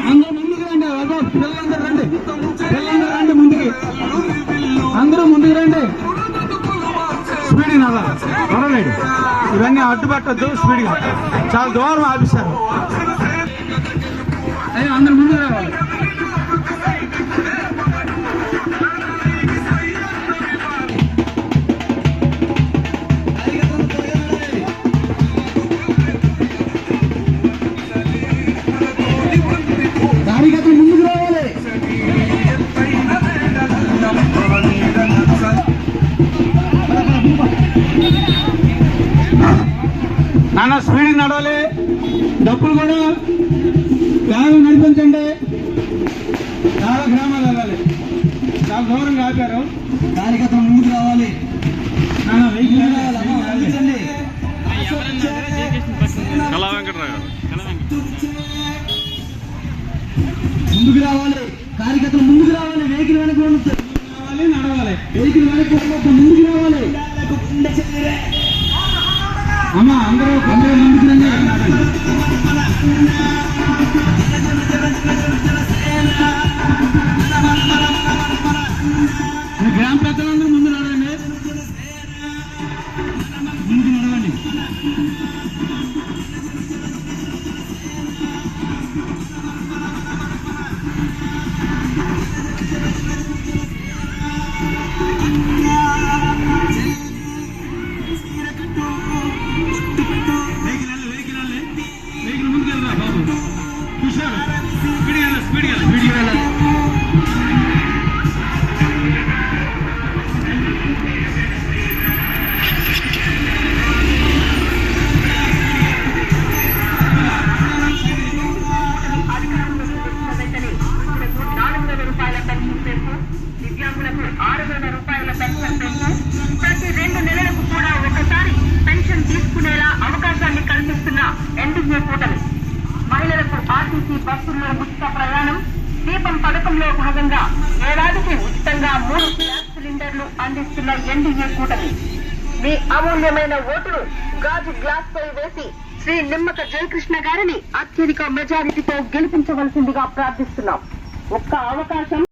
అందరూ ముందుకు రండి అదో పిల్లలందరూ రండి. పిల్లలందరూ రండి ముందుకి. అందరూ ముందుకు రండి. స్పీడ్ నల్ల త్వరలేడు ఇవన్నీ అడ్డుపట్టద్దు స్పీడ్గా చాలా దూరం ఆపిస్తారు నాన్న స్పీడ్ నడవాలి. డబ్బులు కూడా వేగం నడిపించండి. చాలా గ్రామాలు వెళ్ళాలి. చాలా దూరంగా ఆపారు. కార్యకర్తలు ముందుకు రావాలి. నాన్న వెహికల్ ముందుకు రావాలి. కార్యకర్తలు ముందుకు రావాలి. వెహికల్ వెనక. రావాలి నడవాలి. వెహికల్ వెనక. ముందుకు రావాలి. అమ్మ అందరూ అందరూ ముందుకు గ్రామ పెద్దలందరూ ముందు నడవండి ముందు నడవండి రూపాయల పెన్షన్ పెంపు దివ్యాంగులకు ఆరు వేల రూపాయల పెన్షన్ పెంపు ప్రతి రెండు నెలలకు ఆర్టీసీ బస్సుల్లో ఉచిత ప్రయాణం దీపం పథకంలో భాగంగా ఏడాదికి ఉచితంగా మూడు గ్యాస్ సిలిండర్లు అందిస్తున్న ఎన్డీఏ కూటమి. మీ అమూల్యమైన ఓటును గాజు గ్లాస్ పై వేసి శ్రీ నిమ్మక జయకృష్ణ గారిని అత్యధిక మెజారిటీతో గెలిపించవలసిందిగా ప్రార్థిస్తున్నాం. ఒక్క అవకాశం